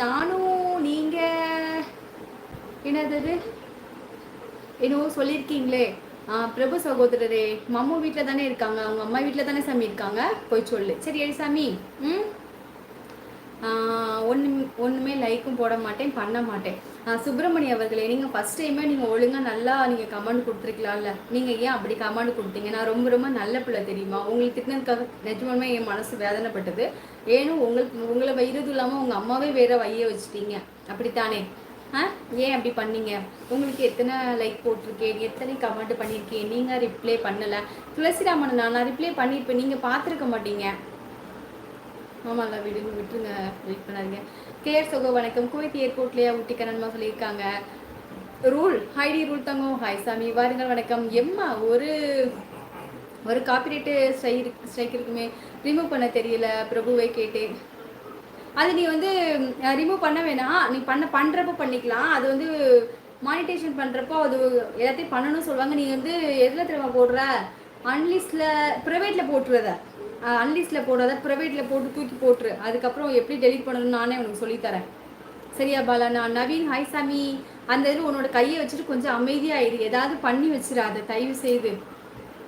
நானும் நீங்கள் என்னது என்னவோ சொல்லியிருக்கீங்களே. பிரபு சகோதரரே மம்மு வீட்டில் தானே இருக்காங்க அவங்க அம்மா வீட்டில் தானே சாமி இருக்காங்க? போய் சொல்லு. சரி எடி சாமி ம்? ஒன்று ஒன்றுமே லைக்கும் போட மாட்டேன் பண்ண மாட்டேன். சுப்பிரமணி அவர்களே நீங்கள் ஃபஸ்ட் டைமே நீங்கள் ஒழுங்காக நல்லா நீங்கள் கமெண்ட் கொடுத்துருக்கலாம்ல. நீங்கள் ஏன் அப்படி கமெண்ட் கொடுத்தீங்க? நான் ரொம்ப ரொம்ப நல்ல பிள்ளை தெரியுமா? உங்களுக்கு திட்டினதுக்காக நிஜமாலுமே என் மனசு வேதனைப்பட்டது. ஏனும் உங்களுக்கு உங்களை வயிறது இல்லாமல் உங்கள் அம்மாவே வேற வைய வச்சுட்டீங்க. அப்படித்தானே? ஆ ஏன் அப்படி பண்ணீங்க? உங்களுக்கு எத்தனை லைக் போட்டிருக்கேன்? எத்தனை கமெண்ட் பண்ணியிருக்கேன் நீங்கள் ரிப்ளை பண்ணலை. துளசிராமன் நான் ரிப்ளை பண்ணியிருப்பேன் நீங்கள் பார்த்துருக்க மாட்டீங்க. ஆமாம்ல விடுங்க விட்டுருங்க வெயிட் பண்ணாதீங்க. கேஆர் சகோ வணக்கம். குவைத் ஏர்போர்ட்லேயே ஊட்டிக்கரன்மா சொல்லியிருக்காங்க. ரூல் ஹைடி ரூல் தங்கம். ஹாய் சாமி. வாருங்கள் வணக்கம். எம்மா ஒரு ஒரு காப்பிரைட்டு ஸ்ட்ரைக் ஸ்ட்ரைக் இருக்குமே. ரிமூவ் பண்ண தெரியல பிரபுவை கேட்டேன். அது நீ வந்து ரிமூவ் பண்ண வேணாம். நீ பண்ண பண்ணுறப்ப பண்ணிக்கலாம். அது வந்து மானிட்டேஷன் பண்ணுறப்போ அது எல்லாத்தையும் பண்ணணும்னு சொல்லுவாங்க. நீ வந்து எதில் திரும்ப போடுற? அன்லிஸ்டில் ப்ரைவேட்டில் போட்டுருத அன்லிஸ்ட்டில் போடாத ப்ரைவேட்டில் போட்டு தூக்கி போட்டுரு. அதுக்கப்புறம் எப்படி டெலிட் பண்ணணும்னு நானே உனக்கு சொல்லித்தரேன். சரியா பாலா? நான் நவீன் ஹாய் சாமி. அந்த இதில் உன்னோட கையை வச்சுட்டு கொஞ்சம் அமைதியாகிடு ஏதாவது பண்ணி வச்சிடாத தயவு செய்து.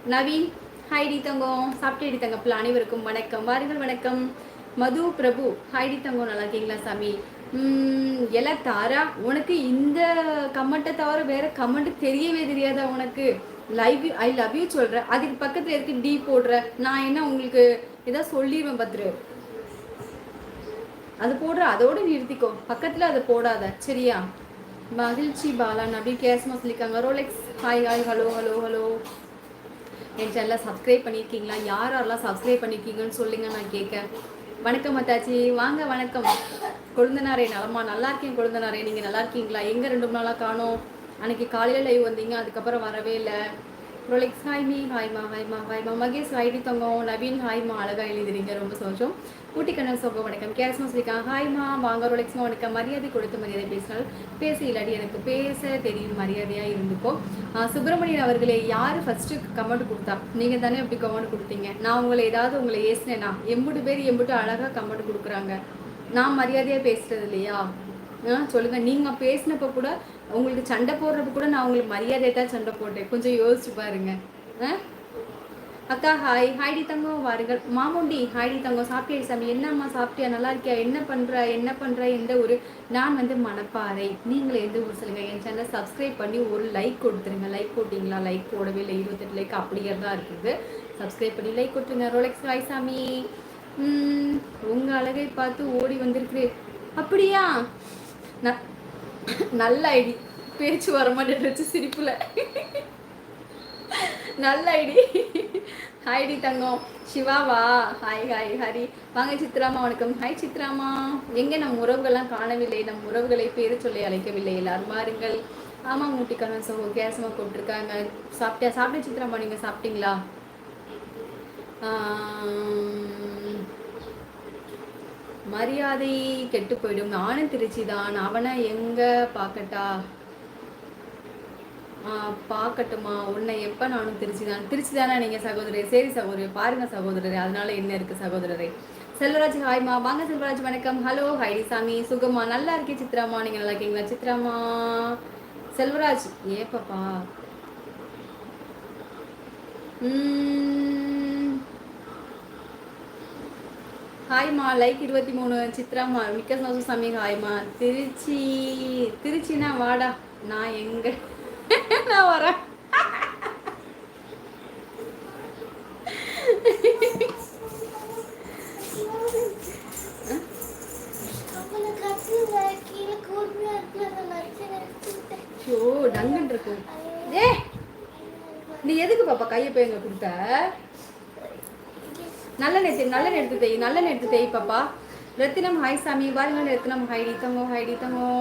நவீன் ஹாய் டி தங்கம். சாப்பிட்ட டி தங்கப்பில் அனைவருக்கும் வணக்கம். வாருங்கள் வணக்கம். மது பிரபு. ஹைடி தங்கம். நல்லா இருக்கீங்களா சாமி? எல்லாம் தாரா உனக்கு இந்த கமெண்ட்டை தவிர வேற கமெண்ட் தெரியவே தெரியாதா உனக்கு? லைவ் ஐ லவ் யூ சொல்கிறேன் அதுக்கு பக்கத்தில் இருக்கு டி போடுற? நான் என்ன உங்களுக்கு ஏதாவது சொல்லிடுவேன் பத்ரு. அது போடுற அதோட நிறுத்திக்கோ. பக்கத்தில் அதை போடாத சரியா? மகிழ்ச்சி பாலான் அப்படி கேஸ்மா சொல்லியிருக்காங்க. Rolex hi hi hello hello hello என் சேனலை சப்ஸ்கிரைப் பண்ணியிருக்கீங்களா? யார் யாரெல்லாம் சப்ஸ்கிரைப் பண்ணியிருக்கீங்கன்னு சொல்லுங்க நான் கேட்க வணக்கம் அத்தாச்சி. வாங்க வணக்கம். கொழுந்தனாரே நலமா நல்லா இருக்கேன் கொழுந்தனாரே. நீங்கள் நல்லா இருக்கீங்களா? எங்கே ரெண்டு மூணு நாளாக காணும். அன்னைக்கு காலையில் லைவ் வந்தீங்க அதுக்கப்புறம் வரவே இல்லை. ப்ரொலெக்ஸ் ஹாய்மி ஹாய்மா ஹாய்மா ஹாய்மா மகேஷ் ஐடி தொங்கம். நவீன் ஹாய்மா அழகாக எழுதுறீங்க ரொம்ப சந்தோஷம். ஊட்டி கண்ணன் சோகம் வணக்கம். கேஸ்மா சொல்லியிருக்காங்க ஹாய்மா வாங்க ரொலெக்ஸ்மா வணக்கம். மரியாதை கொடுத்து மரியாதை பேசினால் பேச இல்லாடி எனக்கு பேச தெரியும். மரியாதையாக இருந்துக்கோ. சுப்பிரமணியன் அவர்களே யார் ஃபஸ்ட்டு கமெண்ட் கொடுத்தா? நீங்கள் தானே அப்படி கமெண்ட் கொடுத்தீங்க. நான் உங்களை ஏதாவது உங்களை ஏசினேன்னா எம்புட்டு பேர் எம்பிட்டு அழகாக கமெண்ட் கொடுக்குறாங்க. நான் மரியாதையாக பேசுறது இல்லையா? சொல்லுங்கள் நீங்கள் பேசினப்போ கூட உங்களுக்கு சண்டை போடுறப்ப கூட நான் உங்களுக்கு மரியாதை தான் சண்டை போட்டேன். கொஞ்சம் யோசிச்சு பாருங்க. அக்கா ஹாய் ஹாய்டி தங்கம். வாருங்கள். மாமுண்டி ஹாய்டி தங்கம். சாப்பிட்டே சாமி? என்னம்மா சாப்பிட்டியா? நல்லா இருக்கியா? என்ன பண்ணுற என்ன பண்ணுற எந்த ஒரு நான் வந்து மணப்பாறை. நீங்களே எந்த ஊர் சொல்லுங்கள் என் சேனலை சப்ஸ்கிரைப் பண்ணி ஒரு லைக் கொடுத்துருங்க. லைக் போட்டிங்களா? லைக் போடவே இல்லை. இருபத்தெட்டு லைக் அப்படியே தான் இருக்குது. சப்ஸ்கிரைப் பண்ணி லைக் கொடுத்துருங்க. ரோலெக்ஸ் ஹாய் சாமி? உங்கள் அழகை பார்த்து ஓடி வந்திருக்கு அப்படியா? நல்ல ஐடி. பேச்சு வர மாட்டேன் சிரிப்புல. நல்ல ஐடி. ஹாய்டி தங்கம். சிவாவா? Hi hi Hari. வாங்க சித்ராமா வணக்கம். ஹாய் சித்ராமா. எங்கே நம் உறவுகள்லாம் காணவில்லை. நம் உறவுகளை பேர் சொல்லி அழைக்கவில்லை. எல்லாரும் மாறுங்கள் ஆமாம் மூட்டிக்கான சோ கேசமாக கூப்பிட்டுருக்காங்க. சாப்பிட்டியா? சாப்பிட்டேன் சித்ராமா. நீங்கள் சாப்பிட்டீங்களா? மரியாதை கெட்டு போயிடும். நானும் திருச்சி தான் அவனை எங்க பார்க்கட்டா? பார்க்கட்டுமா? உன்னை எப்போ நானும் திருச்சி தான் திருச்சி தானே நீங்கள் சகோதரரே? சரி சகோதரி பாருங்க சகோதரரே. அதனால என்ன இருக்கு சகோதரரே? செல்வராஜ் ஹாய்மா வாங்க செல்வராஜ் வணக்கம். ஹலோ ஹைடி சாமி. சுகமா நல்லா இருக்கே சித்ராமா நீங்கள் நல்லா இருக்கீங்களா சித்ராமா செல்வராஜ் ஏப்பப்பா ஹாய்மா லைக் இருபத்தி மூணு சித்ராமா மிக்க சந்தோஷம் சாமி. ஹாய்மா திருச்சி திருச்சினா வாடா. நான் எங்க? நான் வரேன். டங்குன்னு இருக்கும் ஏ நீ எதுக்கு பாப்பா கையை போய் எங்க கொடுத்த? நல்ல நேற்று நல்ல நேரத்து தேய் நல்ல நேரத்து தேய் பாப்பா. ரத்தினம் ஹாய் சாமி. பாருங்க ரத்தினம். ஹாய் தங்கோ ஹாய் தங்கோ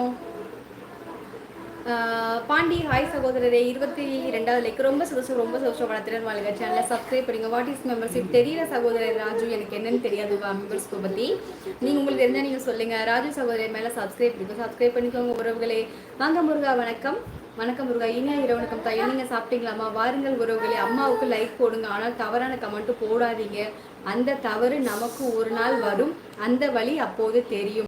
பாண்டி ஹாய் சகோதரரே. இருபத்தி ரெண்டாவது லைக். ரொம்ப சந்தோஷம் ரொம்ப சந்தோஷம். வளர்த்துறேன் வாழ்க. சேனலில் சப்ஸ்கிரைப் பண்ணுங்க. வாட் இஸ் மெம்பர்ஷிப் தெரியல சகோதரர் ராஜு எனக்கு என்னன்னு தெரியாது மெம்பர்ஸ்க்கு பற்றி நீங்கள் உங்களுக்கு தெரிஞ்சால் நீங்கள் சொல்லுங்கள் ராஜு சகோதரர் மேலே சப்ஸ்கிரைப் பண்ணுங்க. சப்ஸ்கிரைப் பண்ணிக்கோங்க உறவுகளே. வாங்க முருகா வணக்கம். வணக்கம் முருகா. இனியா இரவணக்கம் தாய். நீங்கள் சாப்பிட்டீங்களாமா வாருங்கள் உறவுகளே. அம்மாவுக்கு லைக் போடுங்க. ஆனால் தவறான கமெண்ட் போடாதீங்க. அந்த தவறு நமக்கு ஒரு நாள் வரும். அந்த வழி அப்போது தெரியும்.